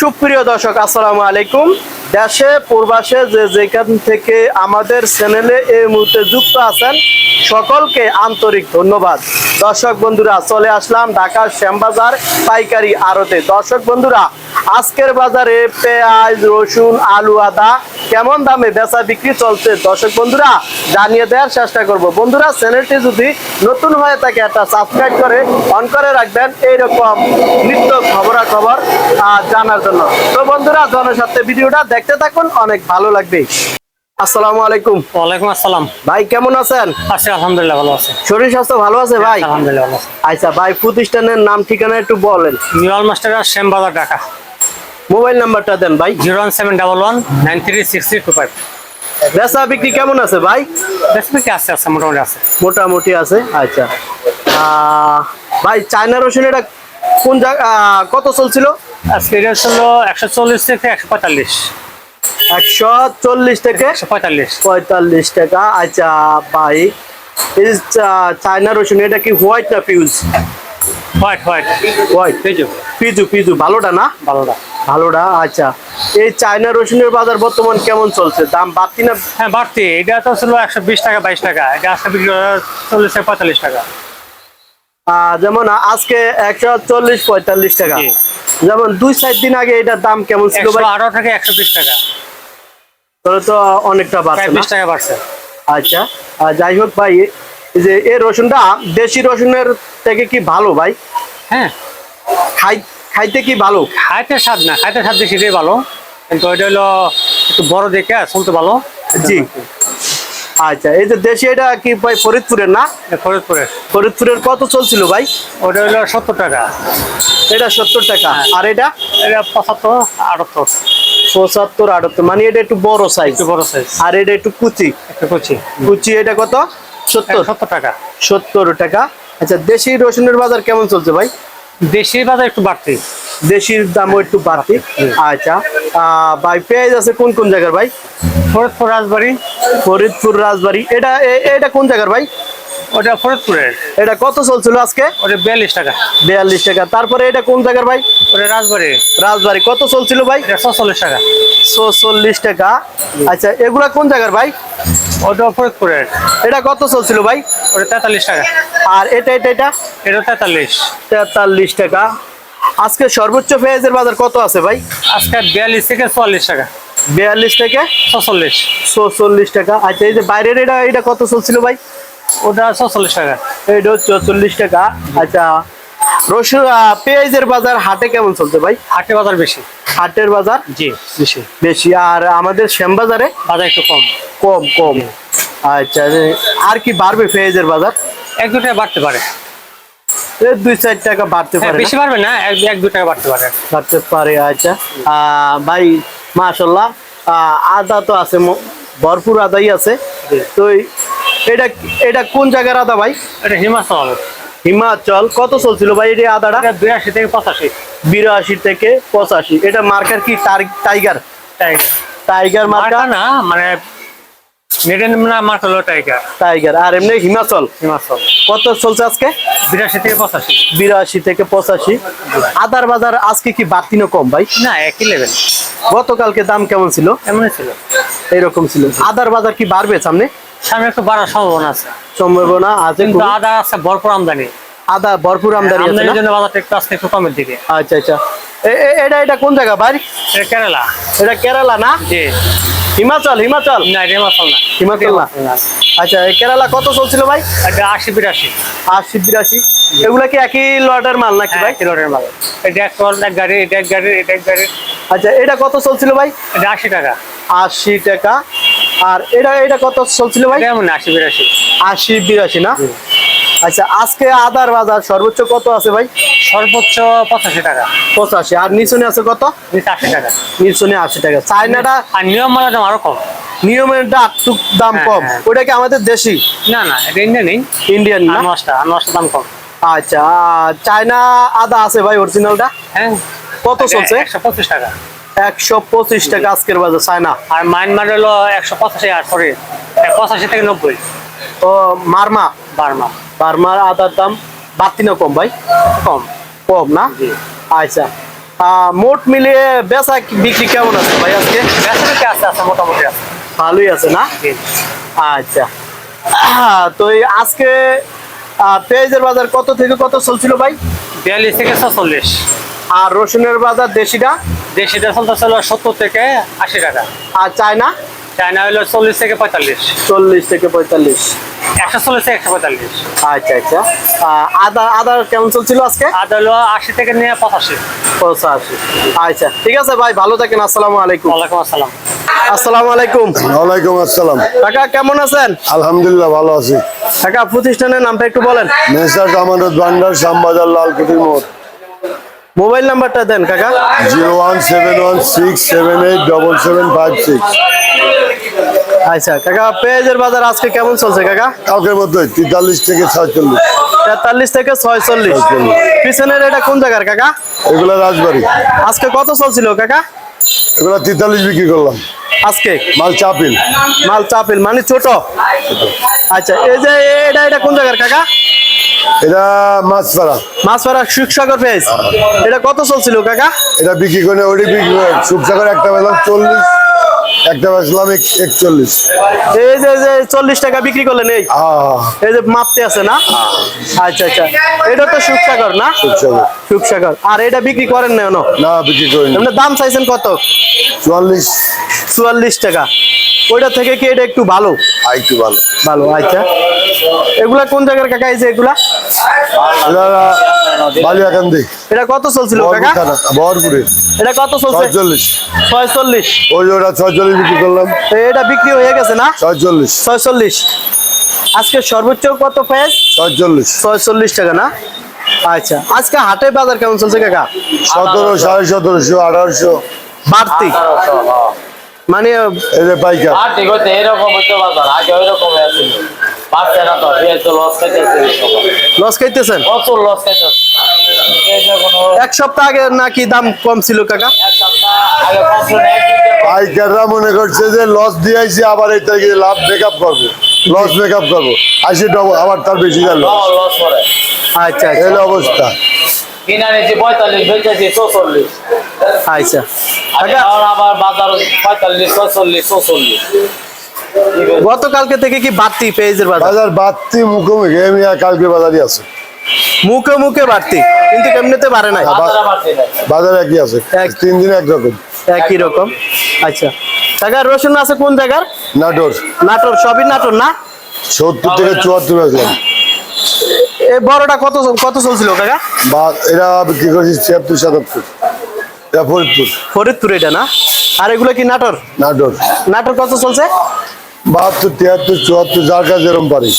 সুপ্রিয় দর্শক, আসসালামু আলাইকুম। দেশে, পূর্বাসে যে যেখান থেকে আমাদের চ্যানেলে এই মুহূর্তে যুক্ত আছেন, সকলকে আন্তরিক ধন্যবাদ। দর্শক বন্ধুরা, চলে আসলাম ঢাকার শ্যামবাজার পাইকারি আড়তে। দর্শক বন্ধুরা, আজকের বাজারে পেঁয়াজ, রসুন, আলু, আদা কেমন দামে বেচা বিক্রি চলছে? দর্শক বন্ধুরা জানিয়ে দেওয়ার চেষ্টা করব। বন্ধুরা চ্যানেলটি যদি নতুন হয়ে থাকে একটা সাবস্ক্রাইব করে অন করে রাখবেন। এইরকম নিত্য খবরাখবর জানার জন্য। তো বন্ধুরা জনস্বার্থে ভিডিওটা দেখতে থাকুন অনেক ভালো লাগবে। আসসালামু আলাইকুম। ওয়ালাইকুম আসসালাম। ভাই কেমন আছেন? আছি আলহামদুলিল্লাহ ভালো আছে। শরীর স্বাস্থ্য ভালো আছে ভাই? আলহামদুলিল্লাহ ভালো আচ্ছা ভাই প্রতিষ্ঠানের নাম ঠিকানা একটু বলেন। নিউয়াল মাস্টার শ্যামবাজার ঢাকা। মোবাইল নাম্বারটা দেন ভাই। Zero one seven double one nine three six three two five. বেচা বিক্রি কেমন আছে ভাই? রেসিপি আছে আছে মোটামুটি আছে। মোটামুটি আছে? আচ্ছা। ভাই চায়না রসুন এটা কোন জায়গা কত চলছিল? আজকে এটা ছিল একশো চল্লিশ থেকে একশো পঁয়তাল্লিশ। একশো চল্লিশ থেকে একশো পঁয়তাল্লিশ। পঁয়তাল্লিশ টাকা। আচ্ছা ভাই চায়না রসুন এটা কি হোয়াইট না পিউজ? White white. হোয়াইট। পেজু। পিজু পিজু ভালোটা না? ভালোটা। ভালোটা আচ্ছা। এই চায়না রসুনের বাজার বর্তমান কেমন চলছে? দাম বাড়তি না? হ্যাঁ বাড়তি। এটা তো ছিল একশো বিশ টাকা বাইশ টাকা। এটা আজকে বিক্রি চল্লিশ পঁয়তাল্লিশ টাকা। যেমন আজকে একশো চল্লিশ পঁয়তাল্লিশ টাকা। যেমন দুই চার দিন আগে এটার দাম কেমন ছিল আঠারো থেকে একশো বিশ টাকা। তাহলে তো অনেকটা বাড়ছে বিশ টাকা বাড়ছে। আচ্ছা। আর যাই হোক ভাই যে এই রসুনটা দেশি রসুনের থেকে কি ভালো ভাই? হ্যাঁ। খাই খাইতে কি ভালো? খাইতে স্বাদ না খাইতে স্বাদ সেটাই ভালো। কিন্তু ওইটা হলো একটু বড় দেখে শুনতে ভালো। জি। আচ্ছা এই যে দেশি এটা কি ভাই ফরিদপুরের না? ফরিদপুরের। ফরিদপুরের কত চলছিল ভাই? ওটা হলো সত্তর টাকা। এটা সত্তর টাকা। হ্যাঁ। আর এটা? এটা পঁচাত্তর আটাত্তর। পঁচাত্তর আটাত্তর মানে এটা একটু বড় সাইজ একটু বড় সাইজ আর এটা একটু কুচি। একটু কুচি। কুচি এটা কত? সত্তর। সত্তর টাকা। সত্তর টাকা। আচ্ছা দেশি রসুনের বাজার কেমন চলছে ভাই? দেশি বাজার একটু বাড়তি। দেশির দামও একটু বাড়তি। আচ্ছা আহ, ভাই পেঁয়াজ আছে কোন কোন জায়গার ভাই? ফরিদপুর রাজবাড়ি। ফরিদপুর রাজবাড়ি। এটা এটা কোন জায়গার ভাই? ওটা ফরিদপুরের। এটা কত চলছিল আজকে? ওটা বিয়াল্লিশ টাকা। বিয়াল্লিশ টাকা। তারপরে এটা কোন জায়গার ভাই? ওটা রাজবাড়ি। রাজবাড়ি। কত চলছিল ভাই? এটা ছচল্লিশ টাকা। চল্লিশ টাকা। আচ্ছা এগুলা কোন জায়গার ভাই? ওটা ফরিদপুরের। এটা কত চলছিল ভাই? ওটা তেতাল্লিশ টাকা। আর এটা এটা এটা? এটা তেতাল্লিশ। তেতাল্লিশ টাকা। আজকে সর্বোচ্চ পেঁয়াজের বাজার কত আছে ভাই? আজকে বিয়াল্লিশ থেকে চুয়াল্লিশ টাকা। বিয়াল্লিশ থেকে? ছচল্লিশ। চল্লিশ টাকা। আচ্ছা এই যে বাইরের এটা এটা কত চলছিল ভাই? ওটা ছচল্লিশ টাকা। এটা চল্লিশ টাকা। আচ্ছা রসুন পেঁয়াজের বাজার হাটে কেমন চলছে ভাই? হাটে বাজার বেশি। হাটের বাজার জি। বেশি। বেশি। আর আমাদের শ্যামবাজারে বাজার? একটু কম। কম কম। আচ্ছা আর কি বাড়বে পেঁয়াজের বাজার? এক দু টাকা বাড়তে পারে। এই দুই চার টাকা বাড়তে হ্যাঁ, পারে বেশি? পারবে না এক এক দু টাকা বাড়তে পারে। বাড়তে পারে আচ্ছা। আহ, ভাই মাশাল্লাহ আদা তো আছে ভরপুর আদাই আছে। তো এটা এটা কোন জায়গার আদা ভাই? এটা হিমাচল। হিমাচল। কত চলছিল ভাই এটা আদাটা? বিরাশি থেকে পঁচাশি। বিরাশি থেকে পঁচাশি। এটা মার্কার কি টাইগার? টাইগার। টাইগার মার্কা? না মানে মেডেন না মার্কা টাইগার। টাইগার। আর এমনি হিমাচল? হিমাচল। কত চলছে আজকে? বিরাশি থেকে পঁচাশি। বিরাশি থেকে পঁচাশি। আদার বাজার আজকে কি বাড়তি না কম ভাই? না একই লেভেল গতকালকে দাম কেমন ছিল? এমনই ছিল? এরকম ছিল। আদার বাজার কি বাড়বে সামনে? সামনে একটু বাড়ার সম্ভাবনা আছে। সম্ভাবনা আছে কিন্তু আদা আছে ভরপুর আমদানি। আদা ভরপুর আমদানি আছে আমদানির জন্য বাজারটা একটু আজকে একটু কমের দিকে। আচ্ছা আচ্ছা। এটা এটা কোন জায়গা ভাই? এটা কেরালা। এটা কেরালা না? জি। হিমাচল হিমাচল। না হিমাচল না। হিমাচল না? আচ্ছা এই কেরালা কত চলছিল ভাই? এটা আশি বিরাশি। আশি বিরাশি। এগুলা কি একই লটের মাল নাকি ভাই? ভাই কিলোর মাল। এটা এক এক গাড়ি এটা এক গাড়ি এটা এক গাড়ি আচ্ছা এটা কত চলছিল ভাই? এটা আশি টাকা। আশি টাকা। আর এটা এটা কত চলছিল ভাই? আশি বিরাশি। আশি বিরাশি না? আচ্ছা আজকে আদার বাজার সর্বোচ্চ কত আছে ভাই? সর্বোচ্চ পঁচাশি টাকা। পঁচাশি। আর নিচনে আছে কত? নিচে আশি টাকা। নিচনে আশি টাকা। চায়নাটা? আর নিয়ম মালার দাম আরও কম। নিয়মের একটু দাম হ্যাঁ, কম। হ্যাঁ। ওটা কি আমাদের দেশি? না না এটা ইন্ডিয়ান আর না? নশটা নশটা দাম কম। আচ্ছা চায়না আদা আছে ভাই অরিজিনালটা হ্যাঁ। কত চলছে? একশো পঁচিশ টাকা। একশো পঁচিশ টাকা আজকের বাজার চায়না আর মায়ানমার হলো একশো পঁচাশি আর সরি পঁচাশি থেকে নব্বই। ও মারমা? বার্মা। বার্মার আদার দাম বাড়তি না কম ভাই? কম। কম না? আচ্ছা। মোট মিলিয়ে বেচা বিক্রি কেমন আছে ভাই আজকে? বেচাবিক্রি আছে আছে মোটামুটি আছে। ভালোই আছে না? আচ্ছা। তো আজকে পেঁয়াজের বাজার কত থেকে কত চলছিল ভাই? বিয়াল্লিশ থেকে ছচল্লিশ। আর রসুনের বাজার দেশিটা? দেশিটা সত্তর থেকে আশি টাকা। আর চায়না? চায়না হলো চল্লিশ থেকে পঁয়তাল্লিশ। চল্লিশ থেকে পঁয়তাল্লিশ। একশো চল্লিশ থেকে একশো পঁয়তাল্লিশ। আচ্ছা আচ্ছা। আদা আদা কেমন চলছিল আজকে? আর হলো আশি থেকে নিয়ে পঁচাশি। পঁচাশি। আচ্ছা ঠিক আছে ভাই ভালো থাকেন আসসালামু আলাইকুম। ওয়ালাইকুম আসসালাম। আসসালামু আলাইকুম। ওয়ালাইকুম আসসালাম। কাকা কেমন আছেন? আলহামদুলিল্লাহ ভালো আছি। কাকা প্রতিষ্ঠানের নামটা একটু বলেন। মেসার কামানত ভান্ডার শ্যামবাজার লালকুটির মোড়। মোবাইল নাম্বারটা দেন কাকা। Zero one seven one six seven eight double seven five six. আচ্ছা কাকা পেঁয়াজের বাজার আজকে কেমন চলছে কাকা? কাউকের মধ্যে তেতাল্লিশ থেকে ছয়চল্লিশ। তেতাল্লিশ থেকে ছয়চল্লিশ। পিছনের এটা কোন জায়গার কাকা? এগুলো রাজবাড়ি। আজকে কত চলছিল কাকা? এগুলো তেতাল্লিশ বিক্রি করলাম। আজকে? মাল চাপিল। মাল চাপিল মানে ছোট। আচ্ছা এই যে এটা এটা কোন জায়গার কাকা? এটা মাছ পাড়া মাছপাড়া সুখসাগর ফেস এটা কত চলছিল কাকা? এটা বিক্রি করে ওটি বিক্রি করে। সুপসাগর একটা বেলা চল্লিশ একটা বেচলাম একচল্লিশ। এই যে যে চল্লিশ টাকা বিক্রি করলেন এই? হ্যাঁ এই যে মাপতে আছে না? আচ্ছা আচ্ছা। এটা তো সুখসাগর না? সুখসাগর। আর এটা বিক্রি করেন না না বিক্রি করিনি। এমনি দাম চাইছেন কত? চুয়াল্লিশ। চুয়াল্লিশ টাকা। ওইটা থেকে কি এটা একটু ভালো? একটু ভালো। ভালো আচ্ছা। এগুলা কোন জায়গার কাকা এই যে এগুলা বালিয়াকান্দি। এটা কত চলছিল কাকা? বহরপুরে এটা কত চলছে? ছয়চল্লিশ। ছয়চল্লিশ। ওই যে ওটা ছয়চল্লিশ বিক্রি করলাম। এটা বিক্রি হয়ে গেছে না? ছয়চল্লিশ। ছয়চল্লিশ। আজকে সর্বোচ্চ কত পেঁয়াজ ছয়চল্লিশ। ছয়চল্লিশ টাকা না? আচ্ছা আজকে হাটে বাজার কেমন চলছে কাকা? সতেরো সাড়ে সতেরোশো আঠারোশো। বাড়তি। মানে এই যে পাইকার। আর ঠিক হচ্ছে এরকম হচ্ছে বাজার। আগে আছিল। না তো পেঁয়াজ তো লস খাইতেছে। লস খাইতেছেন? প্রচুর লস খাইতেছে। এই যে কোনো এক সপ্তাহ আগে নাকি দাম কম ছিল কাকা? এক সপ্তাহ আগে পাইকাররা মনে করছে যে লস দিয়েছি আবার এই তারিখে লাভ মেকআপ করব। লস মেকআপ করব। আশি ডবল আবার তার বেশি গেল লস করে। আচ্ছা এই আচ্ছা অবস্থা। কিনা নিয়েছি পঁয়তাল্লিশ বেচেছি চৌচল্লিশ। আচ্ছা। আর আবার বাজার পঁয়তাল্লিশ ছয়চল্লিশ চৌচল্লিশ। গতকালকে থেকে কি বাড়তি পেঁয়াজের বাজার? বাজার বাড়তি মুখোমুখি আমি কালকে বাজারই আছে। মুখে মুখে বাড়তি কিন্তু কেমনিতে বাড়ে নাই। বাজার একই আছে। তিন দিন একরকম একই রকম। আচ্ছা। কাকা রসুন আছে কোন জায়গার? নাটোর। নাটোর সবই নাটোর না? সত্তর থেকে চুয়াত্তর আসলাম এই বড়টা কত কত চলছিল কাকা? বা এরা বিক্রি করছি ছিয়াত্তর সাতাত্তর। এটা ফরিদপুর। ফরিদপুর এটা না? আর এগুলো কি নাটোর? নাটোর। নাটোর কত চলছে? বাহাত্তর তিয়াত্তর চুয়াত্তর যার কাছে যেরকম পারি।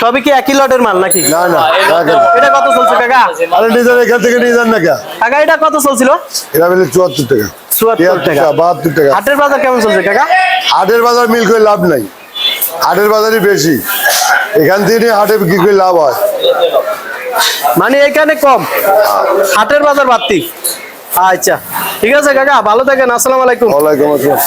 সবই কি একই লটের মাল নাকি? না না। এটা কত চলছে কাকা? আরে যান এখান থেকে নিয়ে যান না কে? কাকা এটা কত চলছিল? এরা বলে চুয়াত্তর টাকা। চুয়াত্তর টাকা বাহাত্তর টাকা। হাটের বাজার কেমন চলছে কাকা? হাটের বাজার মিল করে লাভ নাই। হাটের বাজারই বেশি। এখান থেকে নিয়ে হাটে বিক্রি করে লাভ হয়। মানে এখানে কম। হাটের বাজার বাড়তি। আচ্ছা ঠিক আছে কাকা ভালো থাকেন আসসালামু আলাইকুম। ওয়ালাইকুম আসসালাম।